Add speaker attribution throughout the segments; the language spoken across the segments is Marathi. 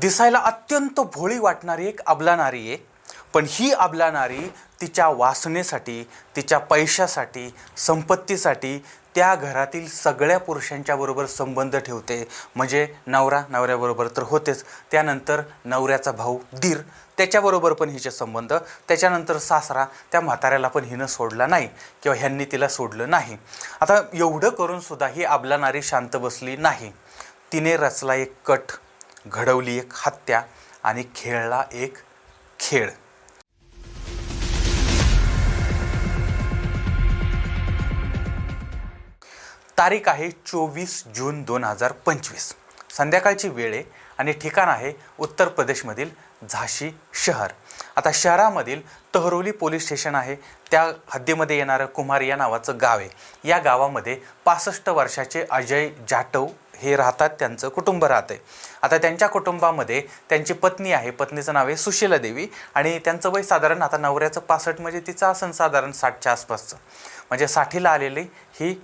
Speaker 1: दिसायला अत्यंत भोळी वाटणारी एक अबला नारी आहे. पण ही अबला नारी तिच्या वासनेसाठी तिच्या पैशासाठी संपत्तीसाठी त्या घरातील सगळ्या पुरुषांच्या बरोबर संबंध ठेवते. म्हणजे नवरा नवऱ्याबरोबर तर होतेच. त्यानंतर नवऱ्याचा भाऊ दीर त्याच्याबरोबर पण हिचे संबंध. त्याच्यानंतर सासरा त्या म्हाताऱ्याला पण हिनं सोडला नाही किंवा ह्यांनी तिला सोडलं नाही. आता एवढं करूनसुद्धा ही अबला नारी शांत बसली नाही. तिने रचला एक कट घडवली एक हत्या आणि खेळला एक खेळ. तारीख आहे चोवीस जून दोन हजार पंचवीस. संध्याकाळची वेळ आहे आणि ठिकाण आहे उत्तर प्रदेशमधील झाशी शहर. आता शहरामधील तहरोली पोलीस स्टेशन आहे. त्या हद्दीमध्ये येणारं कुमार या नावाचं गाव आहे. या गावामध्ये पासष्ट वर्षाचे अजय जाटव हे राहतात त्यांचं कुटुंब राहते आता त्यांच्या कुटुंबामध्ये त्यांची पत्नी आहे. पत्नीचं नाव आहे सुशीला देवी आणि त्यांचं वय साधारण आता नवऱ्याचं पासष्ट म्हणजे तिचं असन साधारण साठच्या आसपासचं. म्हणजे साठीला आलेली ही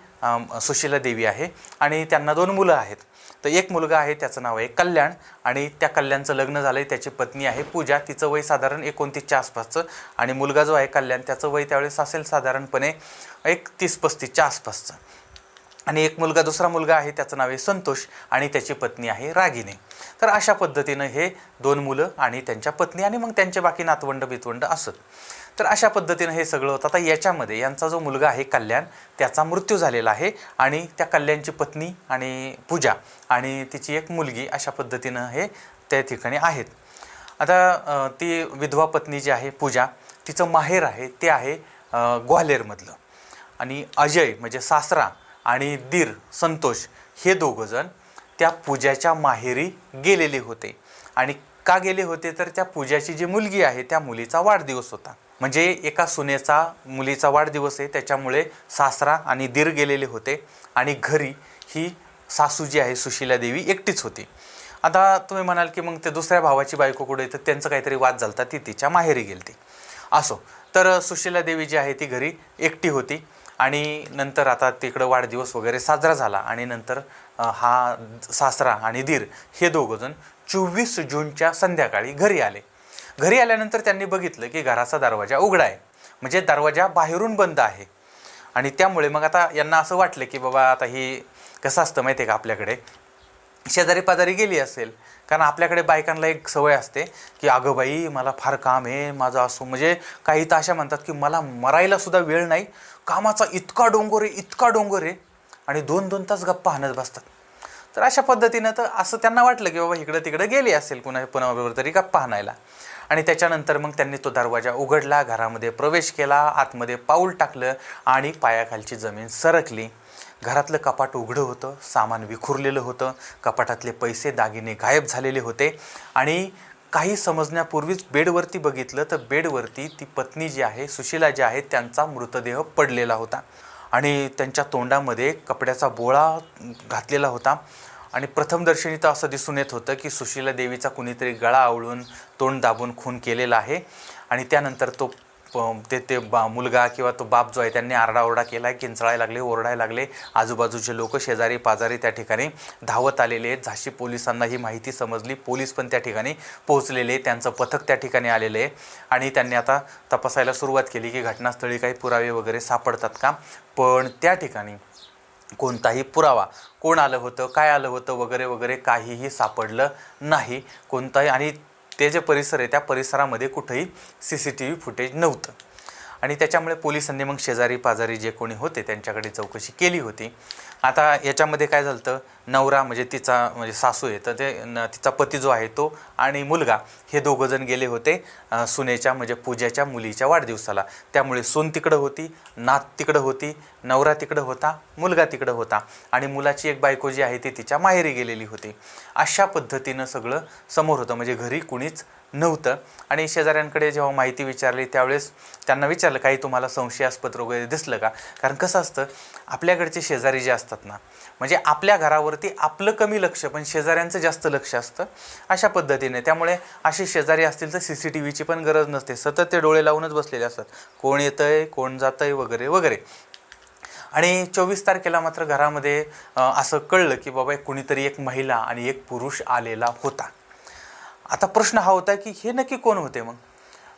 Speaker 1: सुशीला देवी आहे आणि त्यांना दोन मुलं आहेत. तर एक मुलगा आहे त्याचं नाव आहे कल्याण आणि त्या कल्याणचं लग्न झालं आहे त्याची पत्नी आहे पूजा तिचं वय साधारण एकोणतीसच्या आसपासचं आणि मुलगा जो आहे कल्याण त्याचं वय त्यावेळेस असेल साधारणपणे एक तीस पस्तीसच्या आसपासचं. आणि एक मुलगा दुसरा मुलगा आहे त्याचं नाव आहे संतोष आणि त्याची पत्नी आहे रागिनी. तर अशा पद्धतीनं हे दोन मुलं आणि त्यांच्या पत्नी आणि मग त्यांचे बाकी नातवंड बितवंड असत तर अशा पद्धतीनं हे सगळं होतं. आता याच्यामध्ये यांचा जो मुलगा आहे कल्याण त्याचा मृत्यू झालेला आहे आणि त्या कल्याणची पत्नी आणि पूजा आणि तिची एक मुलगी अशा पद्धतीनं हे त्या ठिकाणी आहेत. आता ती विधवा पत्नी जी आहे पूजा तिचं माहेर आहे ते आहे ग्वाल्हेरमधलं. आणि अजय म्हणजे सासरा आणि दीर संतोष हे दोघंजण त्या पूजाच्या माहेरी गेलेले होते. आणि का गेले होते? तर त्या पूजाची जी मुलगी आहे त्या मुलीचा वाढदिवस होता. म्हणजे एका सुनेचा मुलीचा वाढदिवस आहे त्याच्यामुळे सासरा आणि दीर गेलेले होते. आणि घरी ही सासू जी आहे सुशीला देवी एकटीच होती. आता तुम्ही म्हणाल की मग ते दुसऱ्या भावाची बायको कुठे? तर त्यांचं काहीतरी वाद झालता ती तिच्या माहेरी गेलती. असो तर सुशीला देवी जी आहे ती घरी एकटी होती. आणि नंतर आता तिकडं वाढदिवस वगैरे साजरा झाला आणि नंतर हा सासरा आणि दीर हे दोघंजण चोवीस जूनच्या संध्याकाळी घरी आले. घरी आल्यानंतर त्यांनी बघितलं की घराचा दरवाजा उघडा आहे. म्हणजे दरवाजा बाहेरून बंद आहे. आणि त्यामुळे मग आता यांना असं वाटलं की बाबा आता ही कसं असतं माहिती आहे का आपल्याकडे? शेजारी पाजारी गेली असेल. कारण आपल्याकडे बायकांना एक सवय असते की अगं बाई मला फार काम आहे माझं असो म्हणजे काही तर अशा म्हणतात की मला मरायला सुद्धा वेळ नाही कामाचा इतका डोंगर आहे इतका डोंगर आहे आणि दोन दोन तास गप्पा हाणत बसतात. तर अशा पद्धतीनं तर असं त्यांना वाटलं की बाबा इकडं तिकडं गेली असेल कुणा कुणाबरोबर तरी गप्पा हाणायला. आणि त्याच्यानंतर मग त्यांनी तो दरवाजा उघडला घरामध्ये प्रवेश केला आतमध्ये पाऊल टाकलं आणि पायाखालची जमीन सरकली. घरातलं कपाट उघडं होतं सामान विखुरलेलं होतं कपाटातले पैसे दागिने गायब झालेले होते आणि काही समजण्यापूर्वीच बेडवरती बघितलं तर बेडवरती ती पत्नी जी आहे सुशीला जी आहे त्यांचा मृतदेह पडलेला होता. आणि त्यांच्या तोंडामध्ये कपड्याचा बोळा घातलेला होता. आणि प्रथमदर्शनी तर असं दिसून येत होतं की सुशीला देवीचा कुणीतरी गळा आवळून तोंड दाबून खून केलेला आहे. आणि त्यानंतर तो ते ते बा मुलगा किंवा तो बाप जो आहे त्यांनी आरडाओरडा केला आहे किंचळायला लागले ओरडायला लागले. आजूबाजूचे लोक शेजारी पाजारी त्या ठिकाणी धावत आलेले आहेत. झाशी पोलिसांना ही माहिती समजली. पोलीस पण त्या ठिकाणी पोहोचलेले त्यांचं पथक त्या ठिकाणी आलेलं आहे. आणि त्यांनी आता तपासायला सुरुवात केली की घटनास्थळी काही पुरावे वगैरे सापडतात का? पण त्या ठिकाणी कोणताही पुरावा कोण आलं होतं काय आलं होतं वगैरे वगैरे काहीही सापडलं नाही. कोणताही आणि ते जे परिसर आहे त्या परिसरामध्ये कुठंही C C T V footage नव्हतं. आणि त्याच्यामुळे पोलिसांनी मग शेजारी पाजारी जे कोणी होते त्यांच्याकडे चौकशी केली होती. आता याच्यामध्ये काय झालं नवरा म्हणजे तिचा म्हणजे सासू आहे तर ते न तिचा पती जो आहे तो आणि मुलगा हे दोघंजण गेले होते सुनेच्या म्हणजे पूजेच्या मुलीच्या वाढदिवसाला. त्यामुळे सून तिकडं होती नात तिकडं होती नवरा तिकडं होता मुलगा तिकडं होता आणि मुलाची एक बायको जी आहे ती तिच्या माहेरी गेलेली होती. अशा पद्धतीनं सगळं समोर होतं. म्हणजे घरी कुणीच नव्हतं. आणि शेजाऱ्यांकडे जेव्हा माहिती विचारली त्यावेळेस त्यांना विचारलं काही तुम्हाला संशयास्पद वगैरे दिसलं का? कारण कसं असतं आपल्याकडचे शेजारी जे असतात ना म्हणजे आपल्या घरावरती आपलं कमी लक्ष पण शेजाऱ्यांचं जास्त लक्ष असतं अशा पद्धतीने. त्यामुळे असे शेजारी असतील तर सी सी टी व्हीची पण गरज नसते. सतत ते डोळे लावूनच बसलेले असतात. कोण येतं आहे कोण जातंय वगैरे वगैरे. आणि चोवीस तारखेला मात्र घरामध्ये असं कळलं की बाबा कुणीतरी एक महिला आणि एक पुरुष आलेला होता. आता प्रश्न हा होता की हे नक्की कोण होते मग?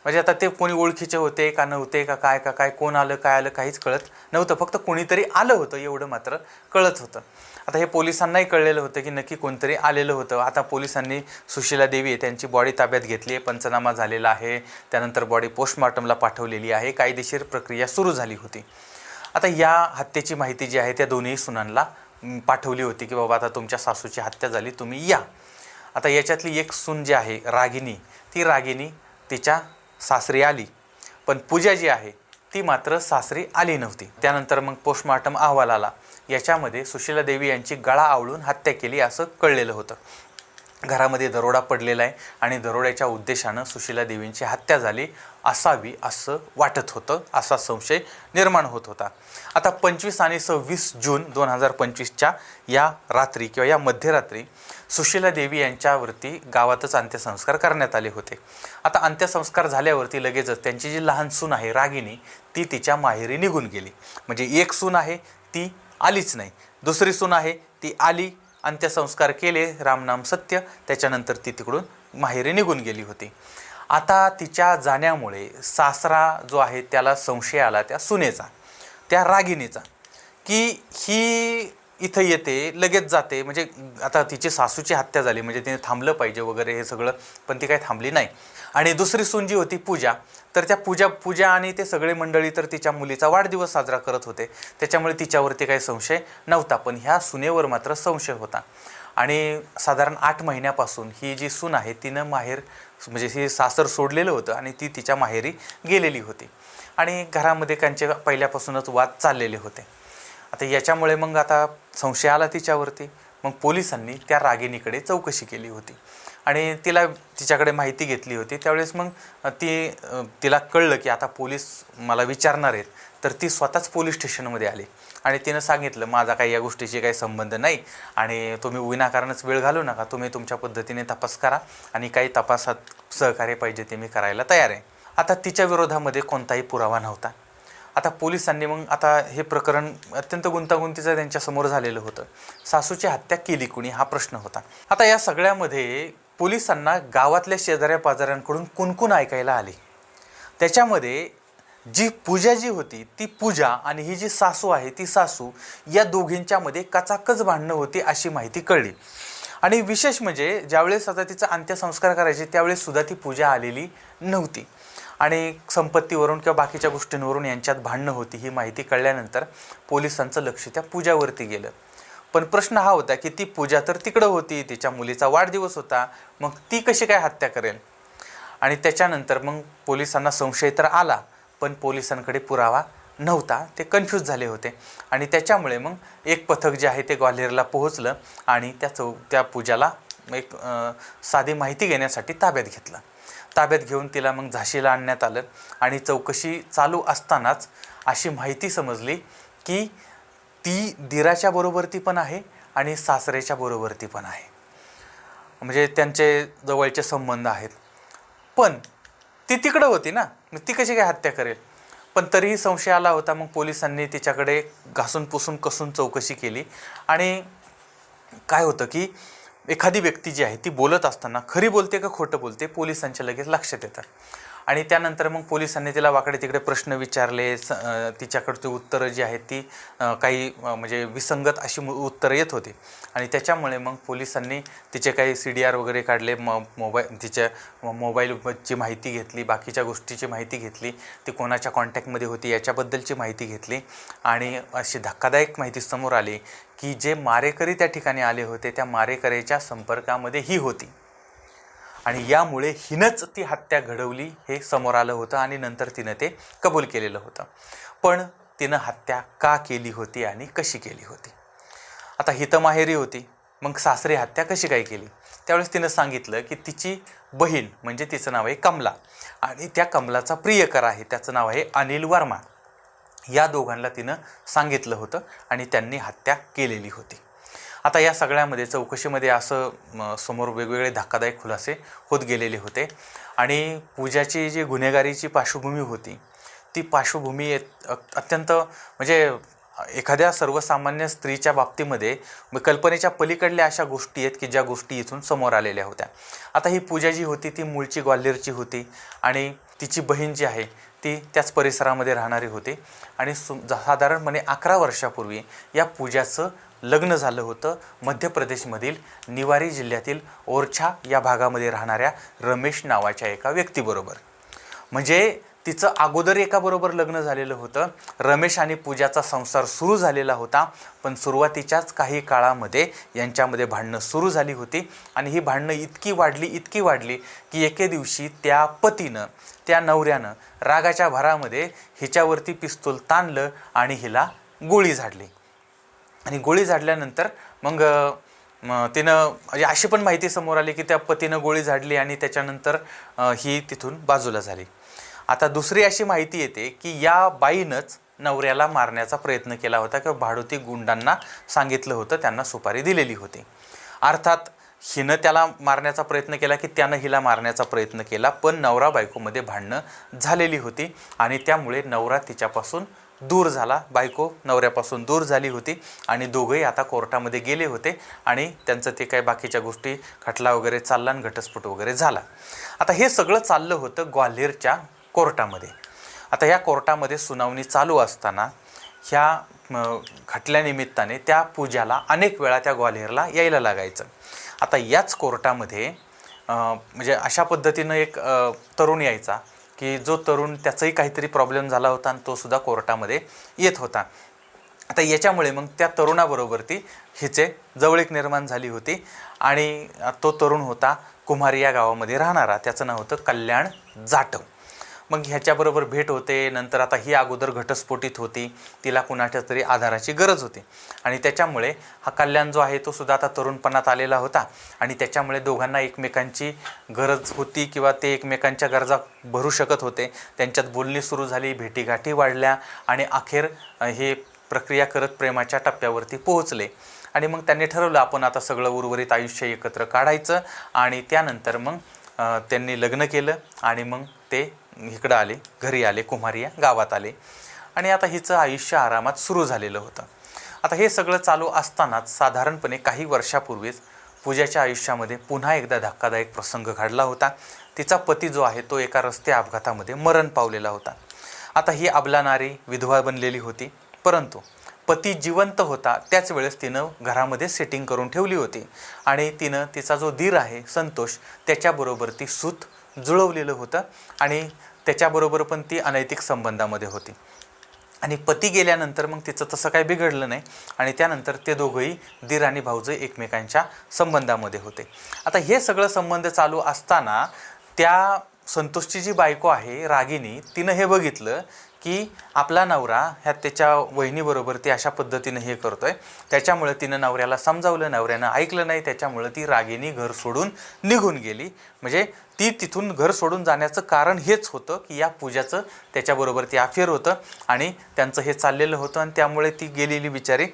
Speaker 1: म्हणजे आता ते कोणी ओळखीचे होते का नव्हते का काय का काय कोण आलं काय आलं काहीच कळत नव्हतं. फक्त कोणीतरी आलं होतं एवढं मात्र कळत होतं. आता हे पोलिसांनाही कळलेलं होतं की नक्की कोणतरी आलेलं होतं. आता पोलिसांनी सुशीला देवी आहे त्यांची बॉडी ताब्यात घेतली आहे पंचनामा झालेला आहे. त्यानंतर बॉडी पोस्टमॉर्टमला पाठवलेली आहे. कायदेशीर प्रक्रिया सुरू झाली होती. आता या हत्येची माहिती जी आहे त्या दोन्ही सुनांना पाठवली होती की बाबा आता तुमच्या सासूची हत्या झाली तुम्ही या. आता याच्यातली एक सून जी आहे रागिनी ती रागिनी तिच्या सासरी आली. पण पूजा जी आहे ती मात्र सासरी आली नव्हती. त्यानंतर मग पोस्टमार्टम अहवाल आला. याच्यामध्ये सुशीला देवी यांची गळा आवळून हत्या केली असं कळलेलं होतं. घरामध्ये दरोडा पडलेला आहे आणि दरोड्याच्या उद्देशानं सुशीला देवींची हत्या झाली. असावी असं वाटत होतं असा संशय निर्माण होत होता. आता पंचवीस आणि सव्वीस जून दोन हजार पंचवीसच्या या रात्री किंवा या मध्यरात्री सुशीला देवी यांच्यावरती गावातच अंत्यसंस्कार करण्यात आले होते. आता अंत्यसंस्कार झाल्यावरती लगेचच त्यांची जी लहान सून आहे रागिनी ती तिच्या माहेरी निघून गेली. म्हणजे एक सून आहे ती आलीच नाही. दुसरी सून आहे ती आली अंत्यसंस्कार केले रामनाम सत्य त्याच्यानंतर ती तिकडून माहेरी निघून गेली होती. आता तिच्या जाण्यामुळे सासरा जो आहे त्याला संशय आला त्या सुनेचा त्या रागिणीचा की ही इथं येते लगेच जाते. म्हणजे आता तिची सासूची हत्या झाली म्हणजे तिने थांबलं पाहिजे वगैरे हे सगळं पण ती काही थांबली नाही. आणि दुसरी सून जी होती पूजा तर त्या पूजा पूजा आणि ते सगळे मंडळी तर तिच्या मुलीचा वाढदिवस साजरा करत होते. त्याच्यामुळे तिच्यावरती काही संशय नव्हता पण ह्या सुनेवर मात्र संशय होता. आणि साधारण आठ महिन्यापासून ही जी सून आहे तिनं माहेर म्हणजे ही सासर सोडलेलं होतं आणि ती तिच्या माहेरी गेलेली होती. आणि घरामध्ये त्यांचे पहिल्यापासूनच वाद चाललेले होते. आता याच्यामुळे मग आता संशय आला तिच्यावरती. मग पोलिसांनी त्या रागिणीकडे चौकशी केली होती. आणि तिला तिच्याकडे माहिती घेतली होती. त्यावेळेस मग ती तिला कळलं की आता पोलीस मला विचारणार आहेत. तर ती स्वतःच पोलीस स्टेशनमध्ये आली. आणि तिनं सांगितलं माझा काही या गोष्टीशी काही संबंध नाही आणि तुम्ही विनाकारणच वेळ घालू नका. तुम्ही तुमच्या पद्धतीने तपास करा आणि काही तपासात सहकार्य पाहिजे ते मी करायला तयार आहे. आता तिच्या विरोधामध्ये कोणताही पुरावा नव्हता. आता पोलिसांनी मग आता हे प्रकरण अत्यंत गुंतागुंतीचं त्यांच्यासमोर झालेलं होतं. सासूची हत्या केली कुणी हा प्रश्न होता. आता या सगळ्यामध्ये पोलिसांना गावातल्या शेजाऱ्या पाजाऱ्यांकडून कुणकुण ऐकायला आली? त्याच्यामध्ये जी पूजा जी होती ती पूजा आणि ही जी सासू आहे ती सासू या दोघींच्यामध्ये कचाकच भांडणं होती अशी माहिती कळली. आणि विशेष म्हणजे ज्यावेळेस आता तिचा अंत्यसंस्कार करायचे त्यावेळेस सुद्धा ती पूजा आलेली नव्हती. आणि संपत्तीवरून किंवा बाकीच्या गोष्टींवरून यांच्यात भांडणं होती ही माहिती कळल्यानंतर पोलिसांचं लक्ष त्या पूजावरती गेलं. पण प्रश्न हा होता की ती पूजा तर तिकडं होती तिच्या मुलीचा वाढदिवस होता मग ती कशी काय हत्या करेल? आणि त्याच्यानंतर मग पोलिसांना संशय तर आला. पण पोलिसांकडे पुरावा नव्हता ते कन्फ्यूज झाले होते. आणि त्याच्यामुळे मग एक पथक जे आहे ते ग्वाल्हेरला पोहोचलं आणि त्या चौ त्या पूजाला एक साधी माहिती घेण्यासाठी ताब्यात घेतलं. ताब्यात घेऊन तिला मग झाशीला आणण्यात आलं आणि चौकशी चालू असतानाच अशी माहिती समजली की ती दिराच्या बरोबरती पण आहे आणि सासरेच्या बरोबरती पण आहे. म्हणजे त्यांचे जवळचे संबंध आहेत. पण ती तिकडं होती ना. मग ती कशी काय हत्या करेल? पण तरीही संशय आला होता मग पोलिसांनी तिच्याकडे घासून पुसून कसून चौकशी केली. आणि काय होतं की एखादी व्यक्ती जी आहे ती बोलत असताना खरी बोलते का खोटं बोलते पोलिसांच्या लगेच लक्षात येतं. आणि त्यानंतर मग पोलिसांनी तिला वाकडे तिकडे प्रश्न विचारले स तिच्याकडची उत्तरं जी आहेत ती काही म्हणजे विसंगत अशी उत्तरं येत होती. आणि त्याच्यामुळे मग पोलिसांनी तिचे काही सी डी आर वगैरे काढले म मोबाईल तिच्या मोबाईलची माहिती घेतली बाकीच्या गोष्टीची माहिती घेतली ती कोणाच्या कॉन्टॅक्टमध्ये होती याच्याबद्दलची माहिती घेतली आणि अशी धक्कादायक माहिती समोर आली की जे मारेकरी त्या ठिकाणी आले होते त्या मारेकरीच्या संपर्कामध्ये ही होती. आणि यामुळे हिनंच ती हत्या घडवली हे समोर आलं होतं आणि नंतर तिनं ते कबूल केलेलं होतं. पण तिनं हत्या का केली होती आणि कशी केली होती? आता ही माहेरी होती. मग सासरी हत्या कशी काय केली? त्यावेळेस तिनं सांगितलं की तिची बहीण म्हणजे तिचं नाव आहे कमला. आणि त्या कमलाचा प्रियकर आहे. त्याचं नाव आहे अनिल वर्मा. या दोघांना तिनं सांगितलं होतं आणि त्यांनी हत्या केलेली होती. आता या सगळ्यामध्ये चौकशीमध्ये असं समोर वेगवेगळे धक्कादायक खुलासे होत गेलेले होते. आणि पूजाची जी गुन्हेगारीची पार्श्वभूमी होती ती पार्श्वभूमी अत्यंत म्हणजे एखाद्या सर्वसामान्य स्त्रीच्या बाबतीमध्ये कल्पनेच्या पलीकडल्या अशा गोष्टी आहेत की ज्या गोष्टी इथून समोर आलेल्या होत्या. आता ही पूजा जी होती ती मूळची ग्वाल्हेरची होती आणि तिची बहीण जी आहे ती त्याच परिसरामध्ये राहणारी होती. आणि सु साधारणपणे अकरा वर्षापूर्वी या पूजाचं लग्न झालं होतं. मध्य प्रदेशमधील निवारी जिल्ह्यातील ओरछा या भागामध्ये राहणाऱ्या रमेश नावाच्या एका व्यक्तीबरोबर. म्हणजे तिचं अगोदर एकाबरोबर लग्न झालेलं होतं. रमेश आणि पूजाचा संसार सुरू झालेला होता. पण सुरुवातीच्याच काही काळामध्ये यांच्यामध्ये भांडणं सुरू झाली होती. आणि ही भांडणं इतकी वाढली इतकी वाढली की एके दिवशी त्या पतीनं त्या नवऱ्यानं रागाच्या भरामध्ये हिच्यावरती पिस्तूल ताणलं आणि हिला गोळी झाडली. आणि गोळी झाडल्यानंतर मग तिनं म्हणजे अशी पण माहिती समोर आली की त्या पतीनं गोळी झाडली आणि त्याच्यानंतर ही तिथून बाजूला झाली. आता दुसरी अशी माहिती येते की या बाईनंच नवऱ्याला मारण्याचा प्रयत्न केला होता किंवा भाडोती गुंडांना सांगितलं होतं त्यांना सुपारी दिलेली होती. अर्थात हिनं त्याला मारण्याचा प्रयत्न केला की त्यानं हिला मारण्याचा प्रयत्न केला पण नवरा बायकोमध्ये भांडणं झालेली होती आणि त्यामुळे नवरा तिच्यापासून दूर झाला. बायको नवऱ्यापासून दूर झाली होती आणि दोघंही आता कोर्टामध्ये गेले होते आणि त्यांचं ते काही बाकीच्या गोष्टी खटला वगैरे चालला आणि घटस्फोट वगैरे झाला. आता हे सगळं चाललं होतं ग्वाल्हेरच्या कोर्टामध्ये. आता या कोर्टामध्ये सुनावणी चालू असताना ह्या खटल्यानिमित्ताने त्या पूजाला अनेक वेळा त्या ग्वाल्हेरला यायला लागायचं. आता याच कोर्टामध्ये म्हणजे अशा पद्धतीनं एक तरुण यायचा. की जो तरुण त्याचाही काहीतरी प्रॉब्लेम झाला होता आणि तो सुद्धा कोर्टामध्ये येत होता. आता याच्यामुळे मग त्या तरुणाबरोबर ती हिचे जवळीक निर्माण झाली होती आणि तो तरुण होता कुमारी या गावामध्ये राहणारा. त्याचं नाव होतं कल्याण जाटव. मग ह्याच्याबरोबर भेट होते नंतर आता ही अगोदर घटस्फोटित होती तिला कुणाच्या तरी आधाराची गरज होती. आणि त्याच्यामुळे हा कल्याण जो आहे तो सुद्धा आता तरुणपणात आलेला होता. आणि त्याच्यामुळे दोघांना एकमेकांची गरज होती किंवा ते एकमेकांच्या गरजा भरू शकत होते. त्यांच्यात बोलणी सुरू झाली भेटीगाठी वाढल्या आणि अखेर हे प्रक्रिया करत प्रेमाच्या टप्प्यावरती पोहोचले. आणि मग त्यांनी ठरवलं आपण आता सगळं उर्वरित आयुष्य एकत्र काढायचं आणि त्यानंतर मग त्यांनी लग्न केलं आणि मग ते इकडं आले घरी आले कुमारी या गावात आले. आणि आता हिचं आयुष्य आरामात सुरू झालेलं होतं. आता हे सगळं चालू असतानाच साधारणपणे काही वर्षापूर्वीच पूजाच्या आयुष्यामध्ये पुन्हा एकदा धक्कादायक प्रसंग घडला होता. तिचा पती जो आहे तो एका रस्ते अपघातामध्ये मरण पावलेला होता. आता ही अबला नारी विधवा बनलेली होती परंतु पती जिवंत होता त्याच वेळेस तिनं घरामध्ये सेटिंग करून ठेवली होती. आणि तिनं तिचा जो धीर आहे संतोष त्याच्याबरोबर ती सूत जुळवलेलं होतं आणि त्याच्याबरोबर पण ती अनैतिक संबंधामध्ये होती. आणि पती गेल्यानंतर मग तिचं तसं काही बिघडलं नाही आणि त्यानंतर ते दोघंही दीर आणि भाऊजं एकमेकांच्या संबंधामध्ये होते. आता हे सगळं संबंध चालू असताना त्या संतोषची जी बायको आहे रागिनी तिनं हे बघितलं की आपला नवरा ह्या त्याच्या वहिनीबरोबर ती अशा पद्धतीनं हे करतोय. त्याच्यामुळे तिनं नवऱ्याला समजावलं नवऱ्यानं ऐकलं नाही त्याच्यामुळे ती रागिनी घर सोडून निघून गेली. म्हणजे ती तिथून घर सोडून जाण्याचं कारण हेच होतं की या पूजाचं त्याच्याबरोबर ते अफेअर होतं आणि त्यांचं हे चाललेलं होतं आणि त्यामुळे ती गेलेली बिचारी.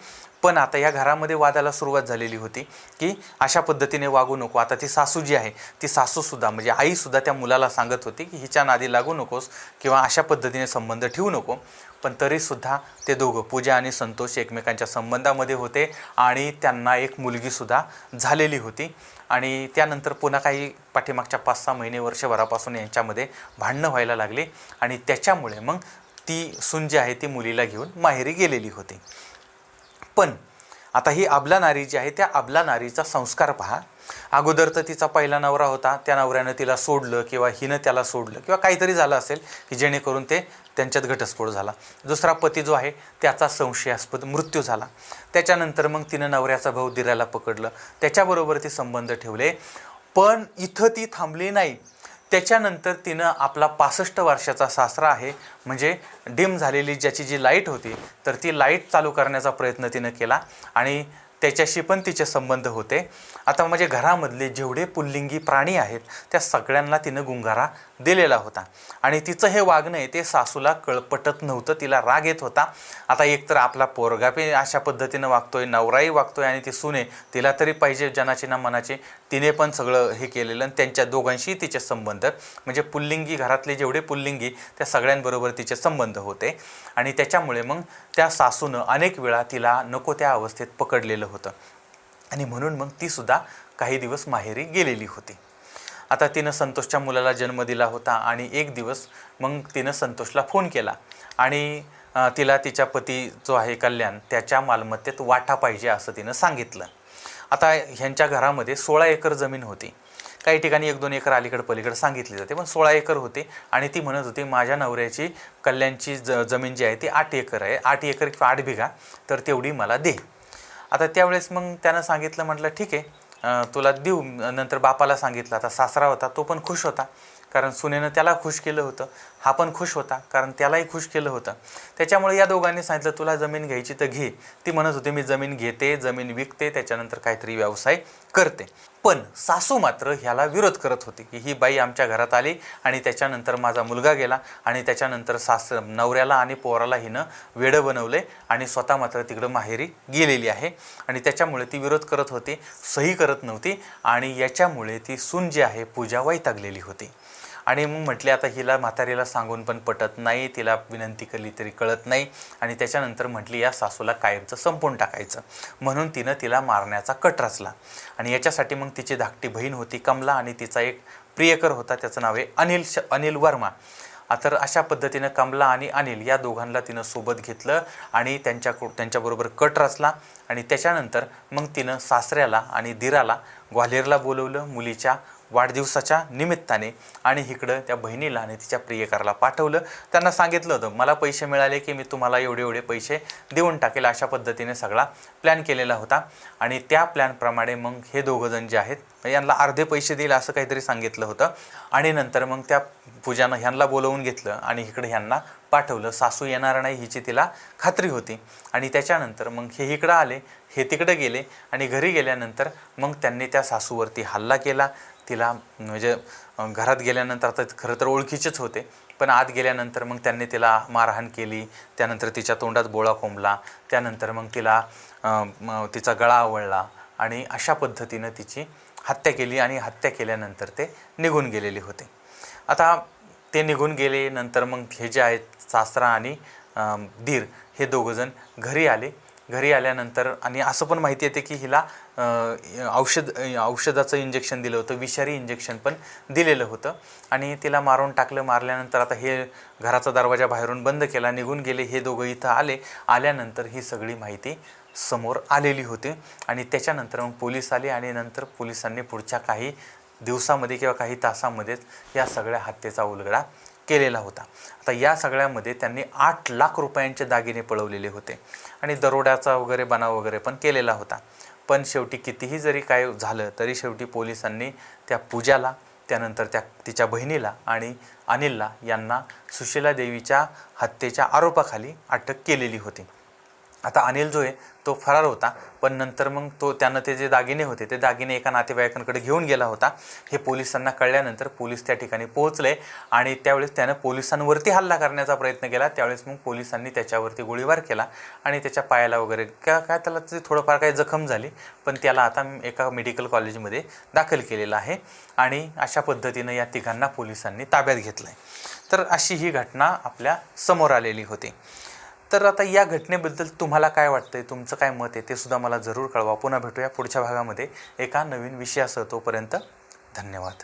Speaker 1: पण आता या घरामध्ये वादाला सुरुवात झालेली होती की अशा पद्धतीने वागू नको. आता ती सासू जी आहे ती सासूसुद्धा म्हणजे आईसुद्धा त्या मुलाला सांगत होती की हिच्या नादी लागू नकोस किंवा अशा पद्धतीने संबंध ठेवू नको. पण तरीसुद्धा ते दोघं पूजा आणि संतोष एकमेकांच्या संबंधामध्ये होते आणि त्यांना एक मुलगीसुद्धा झालेली होती. आणि त्यानंतर पुन्हा काही पाठीमागच्या पाच सहा महिने वर्षभरापासून यांच्यामध्ये भांडणं व्हायला लागली. आणि त्याच्यामुळे मग ती सून जी आहे ती मुलीला घेऊन माहेरी गेलेली होती. पण आता ही अबला नारी जी आहे त्या अबला नारीचा संस्कार पहा. अगोदर तर तिचा पहिला नवरा होता त्या नवऱ्यानं तिला सोडलं किंवा हिनं त्याला सोडलं किंवा काहीतरी झालं असेल की जेणेकरून ते त्यांच्यात घटस्फोट झाला. दुसरा पती जो आहे त्याचा संशयास्पद मृत्यू झाला. त्याच्यानंतर मग तिनं नवऱ्याचा भाऊ दिराला पकडलं. त्याच्याबरोबर ते संबंध ठेवले. पण इथं ती थांबली नाही. त्याच्यानंतर तिनं आपला पासष्ट वर्षाचा सासरा आहे म्हणजे डिम झालेली ज्याची जी लाइट होती तर ती लाइट चालू करण्याचा प्रयत्न तिनं केला. आणि त्याच्याशी पण तिचे संबंध होते. आता म्हणजे घरामधले जेवढे पुल्लिंगी प्राणी आहेत त्या सगळ्यांना तिनं गुंगारा दिलेला होता. आणि तिचं हे वागणं आहे ते सासूला कळपटत नव्हतं तिला राग येत होता. आता एकतर आपला पोरगा पे अशा पद्धतीनं वागतोय नवराही वागतोय आणि ती सुने तिला तरी पाहिजे जनाची ना मनाचे. तिने पण सगळं हे केलेलं आणि त्यांच्या दोघांशी तिचे संबंध. म्हणजे पुल्लिंगी घरातले जेवढे पुल्लिंगी त्या सगळ्यांबरोबर तिचे संबंध होते. आणि त्याच्यामुळे मग त्या सासूनं अनेक वेळा तिला नको त्या अवस्थेत पकडलेलं होतं. आणि म्हणून मग तीसुद्धा काही दिवस माहेरी गेलेली होती. आता तिनं संतोषच्या मुलाला जन्म दिला होता आणि एक दिवस मग तिनं संतोषला फोन केला. आणि तिला तिच्या पती जो आहे कल्याण त्याच्या मालमत्तेत वाटा पाहिजे असं तिनं सांगितलं. आता ह्यांच्या घरामध्ये सोळा एकर जमीन होती. काही ठिकाणी एक दोन एकर अलीकडं पलीकडं सांगितली जाते पण सोळा एकर होते आणि ती म्हणत होती माझ्या नवऱ्याची कल्याणची ज जमीन जी आहे ती आठ एकर आहे. आठ एकर किंवा आठ बिघा तर तेवढी मला दे. आता त्यावेळेस मग त्यानं सांगितलं म्हटलं ठीक आहे तुला देऊ. नंतर बापाला सांगितलं आता सासरा होता तो पण खुश होता. कारण सुनेनं त्याला खुश केलं होतं. हा पण खुश होता कारण त्यालाही खुश केलं होतं. त्याच्यामुळे या दोघांनी सांगितलं तुला जमीन घ्यायची तर घे. ती म्हणत होती मी जमीन घेते जमीन विकते त्याच्यानंतर काहीतरी व्यवसाय करते. पण सासू मात्र ह्याला विरोध करत होती की ही बाई आमच्या घरात आली आणि त्याच्यानंतर माझा मुलगा गेला आणि त्याच्यानंतर सास नवऱ्याला आणि पोराला हिनं वेडं बनवले आणि स्वतः मात्र तिकडं माहेरी गेलेली आहे. आणि त्याच्यामुळे ती विरोध करत होती सही करत नव्हती आणि याच्यामुळे ती सून जी आहे पूजा वैतागलेली होती. आणि मग म्हटले आता हिला म्हातारीला सांगून पण पटत नाही तिला विनंती केली तरी कळत नाही. आणि त्याच्यानंतर म्हटली या सासूला कायमचं संपवून टाकायचं. म्हणून तिनं तिला मारण्याचा कट रचला. आणि याच्यासाठी मग तिची धाकटी बहीण होती कमला आणि तिचा एक प्रियकर होता त्याचं नाव आहे अनिल श अनिल वर्मा. तर अशा पद्धतीनं कमला आणि अनिल या दोघांना तिनं सोबत घेतलं आणि त्यांच्या त्यांच्याबरोबर कट रचला. आणि त्याच्यानंतर मग तिनं सासऱ्याला आणि दिराला ग्वाल्हेरला बोलवलं मुलीच्या वाढदिवसाच्या निमित्ताने आणि इकडं त्या बहिणीला आणि तिच्या प्रियकराला पाठवलं. त्यांना सांगितलं होतं मला पैसे मिळाले की मी तुम्हाला एवढे एवढे पैसे देऊन टाकेल अशा पद्धतीने सगळा प्लॅन केलेला होता. आणि त्या प्लॅनप्रमाणे मग हे दोघंजण जे आहेत यांना अर्धे पैसे देईल असं काहीतरी सांगितलं होतं. आणि नंतर मग त्या पूजानं ह्यांना बोलवून घेतलं आणि इकडे ह्यांना पाठवलं. सासू येणार नाही हिची तिला खात्री होती. आणि त्याच्यानंतर मग हे इकडं आले हे तिकडं गेले आणि घरी गेल्यानंतर मग त्यांनी त्या सासूवरती हल्ला केला. तिला म्हणजे घरात गेल्यानंतर आता खरं तर ओळखीचेच होते. पण आत गेल्यानंतर मग त्यांनी तिला मारहाण केली. त्यानंतर तिच्या तोंडात बोळा कोंबला. त्यानंतर मग तिला तिचा गळा आवळला. आणि अशा पद्धतीनं तिची हत्या केली आणि हत्या केल्यानंतर ते निघून गेलेले होते. आता ते निघून गेले नंतर मग हे जे आहेत सासरा आणि दीर हे दोघंजण घरी आले. घरी आल्यानंतर आणि असं पण माहिती येते की हिला औषध औषधाचं इंजेक्शन दिलं होतं विषारी इंजेक्शन पण दिलेलं होतं. आणि तिला मारून टाकलं मारल्यानंतर आता हे घराचा दरवाजा बाहेरून बंद केला निघून गेले हे दोघं इथं आले. आल्यानंतर ही सगळी माहिती समोर आलेली होती. आणि त्याच्यानंतर मग पोलीस आले आणि नंतर पोलिसांनी पुढच्या काही दिवसामध्ये किंवा काही तासामध्येच या सगळ्या हत्येचा उलगडा केलेला होता. आता या सगळ्यामध्ये त्यांनी आठ लाख रुपयांचे दागिने पळवलेले होते. आणि दरोड्याचा वगैरे बनाव वगैरे पण केलेला होता. पण शेवटी कितीही जरी काय झालं तरी शेवटी पोलिसांनी त्या पूजाला त्यानंतर त्या तिच्या बहिणीला आणि अनिलला यांना सुशीला देवीच्या हत्येच्या आरोपाखाली अटक केलेली होती. आता अनिल जो आहे तो फरार होता पण नंतर मग तो त्यानं ते जे दागिने होते ते दागिने एका नातेवाईकांकडे घेऊन गेला होता. हे पोलिसांना कळल्यानंतर पोलीस त्या ठिकाणी पोहोचले आणि त्यावेळेस त्यानं पोलिसांवरती हल्ला करण्याचा प्रयत्न केला. त्यावेळेस मग पोलिसांनी त्याच्यावरती गोळीबार केला आणि त्याच्या पायाला वगैरे का काय त्याला ते थोडंफार काही जखम झाली पण त्याला आता एका मेडिकल कॉलेजमध्ये दाखल केलेलं आहे आणि अशा पद्धतीनं या तिघांना पोलिसांनी ताब्यात घेतलं आहे तर अशी ही घटना आपल्यासमोर आलेली होती. तर आता या घटनेबद्दल तुम्हाला काय वाटतंय? तुमचं काय मत आहे? ते सुद्धा मला जरूर कळवा. पुन्हा भेटूया पुढच्या भागामध्ये. एका नवीन विषयासह तोपर्यंत धन्यवाद.